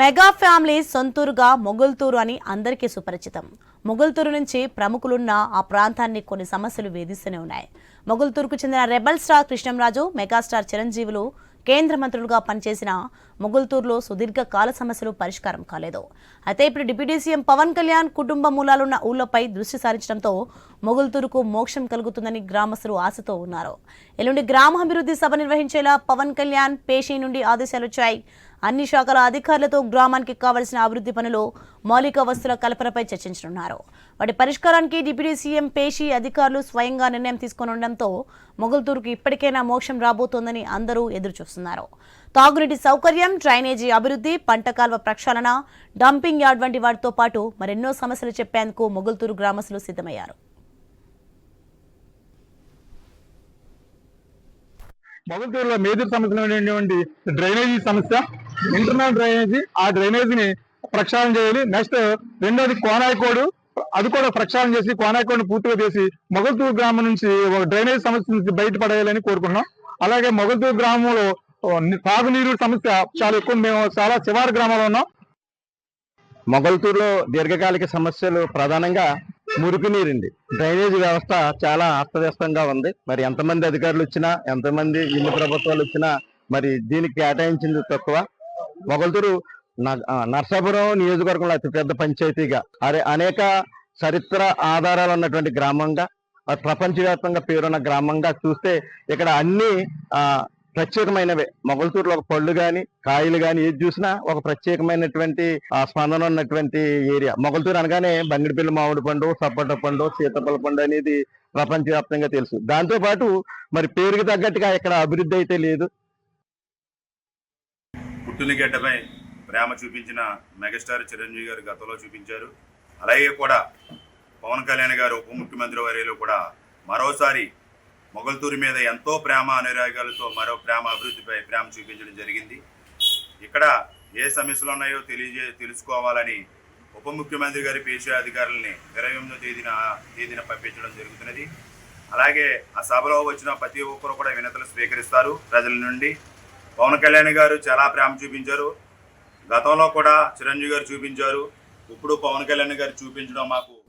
Mega family సొంతూరుగా Mogalthur అని అందరికీ సుపరిచితం. మొగుల్తూరు నుంచి ప్రముఖులున్న ఆ ప్రాంతాన్ని కొన్ని సమస్యలు వేధిస్తూనే ఉన్నాయి. మొగుల్తూరుకు చెందిన రెబల్ స్టార్ కృష్ణంరాజు మెగాస్టార్ చిరంజీవులు కేంద్ర మంత్రులుగా పనిచేసిన మొగుల్తూరులో సుదీర్ఘ కాల సమస్యలు పరిష్కారం కాలేదు. అయితే ఇప్పుడు డిప్యూటీ సీఎం పవన్ కళ్యాణ్ కుటుంబ మూలాలున్న ఊళ్ళపై దృష్టి సారించడంతో మొగుల్తూరుకు మోక్షం కలుగుతుందని గ్రామస్తులు ఆశతో ఉన్నారు. ఎల్లుండి గ్రామాభివృద్ధి సభ నిర్వహించేలా పవన్ కళ్యాణ్ పేషీ నుండి ఆదేశాలు వచ్చాయి అన్ని శాఖల అధికారులతో గ్రామానికి కావలసిన అభివృద్ధి పనులు మౌలిక వస్తువుల కల్పనపై చర్చించనున్నారు. వాటి పరిష్కారానికి డిప్యూటీ సీఎం పేషి అధికారులు స్వయంగా నిర్ణయం తీసుకొనుండడంతో మొగుల్తూరుకు ఇప్పటికైనా మోక్షం రాబోతోందని అందరూ ఎదురుచూస్తున్నారు. తాగునీటి సౌకర్యం డ్రైనేజీ అభివృద్ధి పంట కాల్వ ప్రక్షాళన డంపింగ్ యార్డ్ వంటి వాటితో పాటు మరెన్నో సమస్యలు చెప్పేందుకు మొగుల్తూరు గ్రామస్తులు సిద్ధమయ్యారు. మొగల్తూరులో మేజర్ సమస్యలు డ్రైనేజీ సమస్య ఇంటర్నల్ డ్రైనేజీ ఆ డ్రైనేజీని ప్రక్షాళన చేయాలి. నెక్స్ట్ రెండోది కోనాయకోడు అది కూడా ప్రక్షాళన చేసి కోనాయకోడుని పూర్తిగా చేసి మొగల్తూరు గ్రామం నుంచి ఒక డ్రైనేజ్ సమస్య నుంచి బయటపడేయాలని కోరుకున్నాం అలాగే మొగల్తూరు గ్రామంలో తాగునీరు సమస్య చాలా ఎక్కువ. మేము చాలా శివారు గ్రామంలో ఉన్నాం. మొగల్తూరులో దీర్ఘకాలిక సమస్యలు ప్రధానంగా మురికి మురుగునీరండి డ్రైనేజ్ వ్యవస్థ చాలా అస్తవ్యస్తంగా ఉంది. మరి ఎంతమంది అధికారులు వచ్చినా ఎంతమంది ఇల్లు ప్రభుత్వాలు వచ్చినా మరి దీనికి కేటాయించింది తక్కువ. మొగల్తూరు న- నర్సాపురం నియోజకవర్గంలో అతిపెద్ద పంచాయతీగా. అరే అనేక చరిత్ర ఆధారాలు ఉన్నటువంటి గ్రామంగా ప్రపంచవ్యాప్తంగా పేరున్న గ్రామంగా చూస్తే ఇక్కడ అన్ని ఆ ప్రత్యేకమైనవే. మొగల్తూరులో ఒక పళ్ళు కానీ కాయలు కానీ ఏది చూసినా ఒక ప్రత్యేకమైనటువంటి ఆ స్పందన ఉన్నటువంటి ఏరియా. మొగల్తూరు అనగానే బంగిడిపిల్లి మామిడి పండు సపోటా పండు సీతపల్ల పండు అనేది ప్రపంచవ్యాప్తంగా తెలుసు. దాంతో పాటు మరి పేరుకి తగ్గట్టుగా ఇక్కడ అభివృద్ధి అయితే లేదు. పుట్టునిగడ్డపై ప్రేమ చూపించిన మెగాస్టార్ చిరంజీవి గారు గతంలో చూపించారు. అలాగే కూడా పవన్ కళ్యాణ్ గారు ఉప ముఖ్యమంత్రి వర్యలో కూడా మరోసారి మొగల్తూరు మీద ఎంతో ప్రేమ అనురాగాలతో మరో ప్రేమ అభివృద్ధిపై ప్రేమ చూపించడం జరిగింది. ఇక్కడ ఏ సమస్యలు ఉన్నాయో తెలియజే తెలుసుకోవాలని ఉప ముఖ్యమంత్రి గారి పేషే అధికారులని ఇరవై ఎనిమిదో తేదీన తేదీన పంపించడం జరుగుతున్నది. అలాగే ఆ సభలో వచ్చిన ప్రతి ఒక్కరు కూడా వినతులు స్వీకరిస్తారు ప్రజల నుండి. పవన్ కళ్యాణ్ గారు చాలా ప్రేమ చూపించారు. గతంలో కూడా చిరంజీవి గారు చూపించారు. ఇప్పుడు పవన్ కళ్యాణ్ గారు చూపించడం మాకు